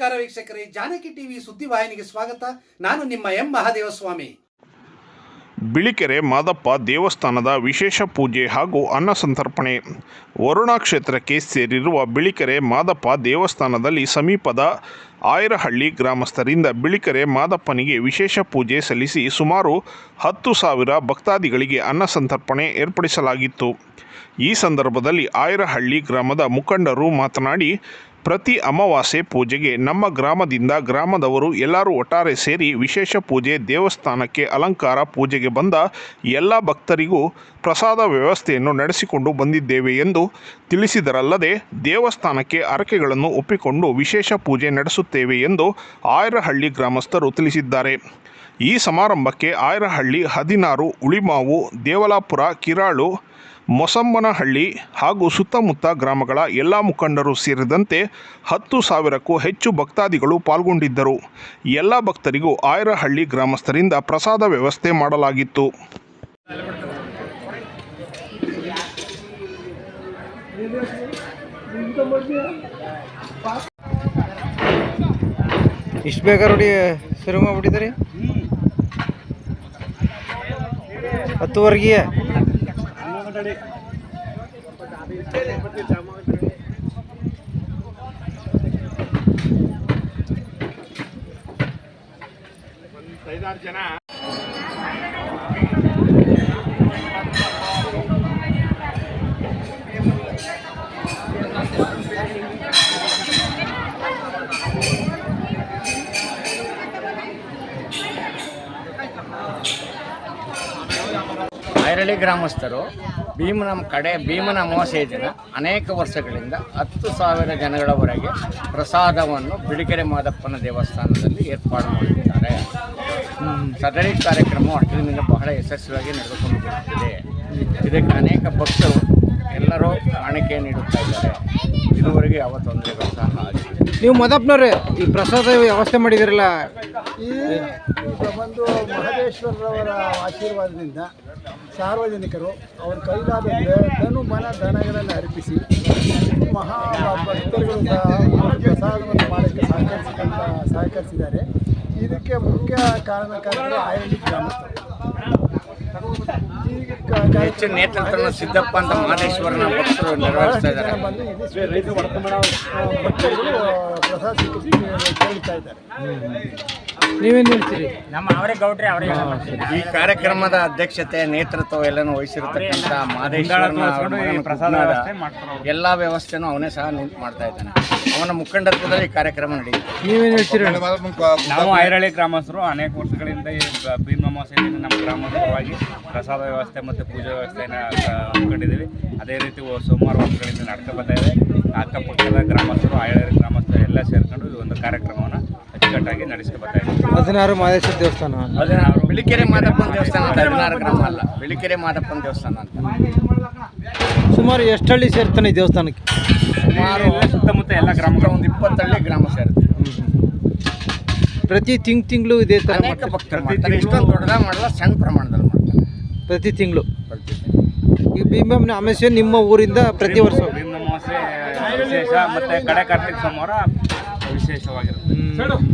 ನಮಸ್ಕಾರ ವೀಕ್ಷಕರೇ, ಜಾನಕಿ ಟಿವಿ ಸುದ್ದಿವಾಹಿನಿಗೆ ಸ್ವಾಗತ. ನಾನು ನಿಮ್ಮ ಎಂ ಮಹಾದೇವಸ್ವಾಮಿ. ಬಿಳಿಕೆರೆ ಮಾದಪ್ಪ ದೇವಸ್ಥಾನದ ವಿಶೇಷ ಪೂಜೆ ಹಾಗೂ ಅನ್ನ ಸಂತರ್ಪಣೆ. ವರುಣಾ ಕ್ಷೇತ್ರಕ್ಕೆ ಸೇರಿರುವ ಬಿಳಿಕೆರೆ ಮಾದಪ್ಪ ದೇವಸ್ಥಾನದಲ್ಲಿ ಸಮೀಪದ ಆಯರಹಳ್ಳಿ ಗ್ರಾಮಸ್ಥರಿಂದ ಬಿಳಿಕೆರೆ ಮಾದಪ್ಪನಿಗೆ ವಿಶೇಷ ಪೂಜೆ ಸಲ್ಲಿಸಿ ಸುಮಾರು ಹತ್ತು ಸಾವಿರ ಭಕ್ತಾದಿಗಳಿಗೆ ಅನ್ನ ಸಂತರ್ಪಣೆ ಏರ್ಪಡಿಸಲಾಗಿತ್ತು. ಈ ಸಂದರ್ಭದಲ್ಲಿ ಆಯರಹಳ್ಳಿ ಗ್ರಾಮದ ಮುಖಂಡರು ಮಾತನಾಡಿ ಪ್ರತಿ ಅಮಾವಾಸ್ಯೆ ಪೂಜೆಗೆ ನಮ್ಮ ಗ್ರಾಮದಿಂದ ಗ್ರಾಮದವರು ಎಲ್ಲರೂ ಒಟ್ಟಾರೆ ಸೇರಿ ವಿಶೇಷ ಪೂಜೆ, ದೇವಸ್ಥಾನಕ್ಕೆ ಅಲಂಕಾರ ಪೂಜೆಗೆ ಬಂದ ಎಲ್ಲ ಭಕ್ತರಿಗೂ ಪ್ರಸಾದ ವ್ಯವಸ್ಥೆಯನ್ನು ನಡೆಸಿಕೊಂಡು ಬಂದಿದ್ದೇವೆ ಎಂದು ತಿಳಿಸಿದರಲ್ಲದೆ ದೇವಸ್ಥಾನಕ್ಕೆ ಹರಕೆಗಳನ್ನು ಒಪ್ಪಿಕೊಂಡು ವಿಶೇಷ ಪೂಜೆ ನಡೆಸುತ್ತೇವೆ ಎಂದು ಆಯರಹಳ್ಳಿ ಗ್ರಾಮಸ್ಥರು ತಿಳಿಸಿದ್ದಾರೆ. ಈ ಸಮಾರಂಭಕ್ಕೆ ಆಯರಹಳ್ಳಿ ಹದಿನಾರು, ಉಳಿಮಾವು, ದೇವಲಾಪುರ, ಕಿರಾಳು, ಮೊಸಮ್ಮನಹಳ್ಳಿ ಹಾಗೂ ಸುತ್ತಮುತ್ತ ಗ್ರಾಮಗಳ ಎಲ್ಲ ಮುಖಂಡರು ಸೇರಿದಂತೆ ಹತ್ತು ಸಾವಿರಕ್ಕೂ ಹೆಚ್ಚು ಭಕ್ತಾದಿಗಳು ಪಾಲ್ಗೊಂಡಿದ್ದರು. ಎಲ್ಲ ಭಕ್ತರಿಗೂ ಆಯರಹಳ್ಳಿ ಗ್ರಾಮಸ್ಥರಿಂದ ಪ್ರಸಾದ ವ್ಯವಸ್ಥೆ ಮಾಡಲಾಗಿತ್ತು. ಇಷ್ಟು ಬೇಗ ರೋಡಿ ಶುರು ಮಾಡ್ಬಿಟ್ಟಿದ್ರಿ ಹತ್ತುವರೆಗೆ? ಐರಳಿ ಗ್ರಾಮಸ್ಥರು ಭೀಮನ ಕಡೆ, ಭೀಮನ ಅಮಾವಾಸ್ಯೆ ದಿನ ಅನೇಕ ವರ್ಷಗಳಿಂದ ಹತ್ತು ಸಾವಿರ ಜನಗಳವರೆಗೆ ಪ್ರಸಾದವನ್ನು ಬಿಳಿಕೆರೆ ಮಾದಪ್ಪನ ದೇವಸ್ಥಾನದಲ್ಲಿ ಏರ್ಪಾಡು ಮಾಡಿದ್ದಾರೆ. ಸದರಿ ಕಾರ್ಯಕ್ರಮ ಅಷ್ಟರಿಂದ ಬಹಳ ಯಶಸ್ವಿಯಾಗಿ ನಡೆದುಕೊಂಡು ಬರುತ್ತಿದೆ. ಇದಕ್ಕೆ ಅನೇಕ ಭಕ್ತರು ಎಲ್ಲರೂ ಕಾಣಿಕೆ ನೀಡುತ್ತಾ ಇದ್ದಾರೆ. ಇದುವರೆಗೆ ಯಾವ ತೊಂದರೆಗಳು ಸಹ ಆಗಿಲ್ಲ. ನೀವು ಮೊದಪ್ನವ್ರೆ ಈ ಪ್ರಸಾದ ವ್ಯವಸ್ಥೆ ಮಾಡಿದಿರಲ್ಲ ಈ ಈಗ ಬಂದು ಮಹದೇಶ್ವರರವರ ಆಶೀರ್ವಾದದಿಂದ ಸಾರ್ವಜನಿಕರು ಅವ್ರ ಕೈಲಾದ ದ- ಧನು ಮನ ಧನಗಳನ್ನು ಅರ್ಪಿಸಿ ಮಹಾ ಭಕ್ತರುಗಳು ಸಹ ಪ್ರಸಾದವನ್ನು ಮಾಡೋಕ್ಕೆ ಸಹಕರಿಸಿದಂತ ಸಹಕರಿಸಿದ್ದಾರೆ. ಇದಕ್ಕೆ ಮುಖ್ಯ ಕಾರಣಕಾರಣ ಆಯೋಜಿತ ಗ್ರಾಮಸ್ಥರು. ಈ ಕ- ಹೆಚ್ಚು ನೇತೃತ್ವವನ್ನು ಸಿದ್ದಪ್ಪ ಅಂತ ಮಹದೇಶ್ವರನ ಭಕ್ತರು ನೆರವೇರಿಸ್ತಾ ಇದ್ದಾರೆ. ನೀವೇನು ಹೇಳ್ತೀರಿ? ನಮ್ಮ ಅವರೇ ಗೌಡ್ರಿ ಅವರೇ ಈ ಕಾರ್ಯಕ್ರಮದ ಅಧ್ಯಕ್ಷತೆ ನೇತೃತ್ವ ಎಲ್ಲನೂ ವಹಿಸಿರತಕ್ಕಂಥ ಮಹದೇಶ್ವರನ ಮಗನಾದ ಎಲ್ಲ ವ್ಯವಸ್ಥೆನೂ ಅವನೇ ಸಹ ನಿಂತು ಮಾಡ್ತಾ ಇದ್ದಾನೆ. ಅವನ ಮುಖಂಡತ್ವದಲ್ಲಿ ಈ ಕಾರ್ಯಕ್ರಮ ನಡೆಯುತ್ತೆ. ನೀವೇನು ಹೇಳ್ತೀರಿ ನಾವು ಐರಳ್ಳಿ ಗ್ರಾಮಸ್ಥರು ಅನೇಕ ವರ್ಷಗಳಿಂದ ಈ ಬ- ಭೀಮ ಅಮಾವಾಸ್ಯೆಯಲ್ಲಿ ನಮ್ಮ ಗ್ರಾಮದ ಪರವಾಗಿ ಪ್ರಸಾದ ವ್ಯವಸ್ಥೆ ಮತ್ತು ಪೂಜಾ ವ್ಯವಸ್ಥೆಯನ್ನು ಹಮ್ಮಿಕೊಂಡಿದ್ದೀವಿ ಅದೇ ರೀತಿ ಒ- ಸೋಮವಾರ ವರ್ಷಗಳಿಂದ ನಡ್ಕೊ ಬರ್ತಾ ಇದೆ. ಅಕ್ಕಪಕ್ಕದ ಗ್ರಾಮಸ್ಥರು ಐರಳ್ಳಿ ಗ್ರಾಮಸ್ಥರು ಎಲ್ಲ ಸೇರಿಕೊಂಡು ಈ ಒಂದು ಕಾರ್ಯಕ್ರಮವನ್ನು ಅಚ್ಚುಕಟ್ಟಾಗಿ ನಡೆಸ್ಕೊ ಬರ್ತಾ ಇದ್ದೀವಿ. ಹದಿನಾರು ಮಾದೇಶ್ವರ ದೇವಸ್ಥಾನ. ಹದಿನಾರು. ಬಿಳಿಕೆರೆ ಮಾದಪ್ಪನ ದೇವಸ್ಥಾನ ಅಂತ ಹದಿನಾರು ಗ್ರಾಮ ಅಲ್ಲ. ಬಿಳಿಕೆರೆ ಮಾದಪ್ಪನ ದೇವಸ್ಥಾನ ಅಂತ. ಸುಮಾರು ಎಷ್ಟು ಹಳ್ಳಿ ಸೇರ್ತಾನೆ ಈ ದೇವಸ್ಥಾನಕ್ಕೆ? ಸುಮಾರು ಸುತ್ತಮುತ್ತ ಎಲ್ಲ ಗ್ರಾಮಗಳು. ಒಂದು ಇಪ್ಪತ್ತಳ್ಳಿ ಗ್ರಾಮ ಸೇರುತ್ತೆ. ಪ್ರತಿ ತಿಂಗ್ ತಿಂಗಳು ಇದೇ ತರ ಅನೇಕ ಮಾಡ್ತಾರೆ. ಭಕ್ತರು ಮಾಡ್ತಾರೆ. ಇಷ್ಟೊಂದು ದೊಡ್ಡದಾಗ ಮಾಡಲ್ಲ ಸಣ್ಣ ಪ್ರಮಾಣದಲ್ಲಿ ಮಾಡ್ತಾರೆ. ಪ್ರತಿ ತಿಂಗಳು. ಈ ಭೀಮಮ್ಮನ ಅಮಾವಾಸ್ಯೆ ನಿಮ್ಮ ಊರಿಂದ ಪ್ರತಿ ವರ್ಷ. ಭೀಮ ಅಮಾವಾಸ್ಯೆ ವಿಶೇಷ ಮತ್ತೆ ಕಡೆ ಕಾರ್ತಿಕ ಸೋಮವಾರ ವಿಶೇಷವಾಗಿರುತ್ತೆ. ಹ್ಮ್.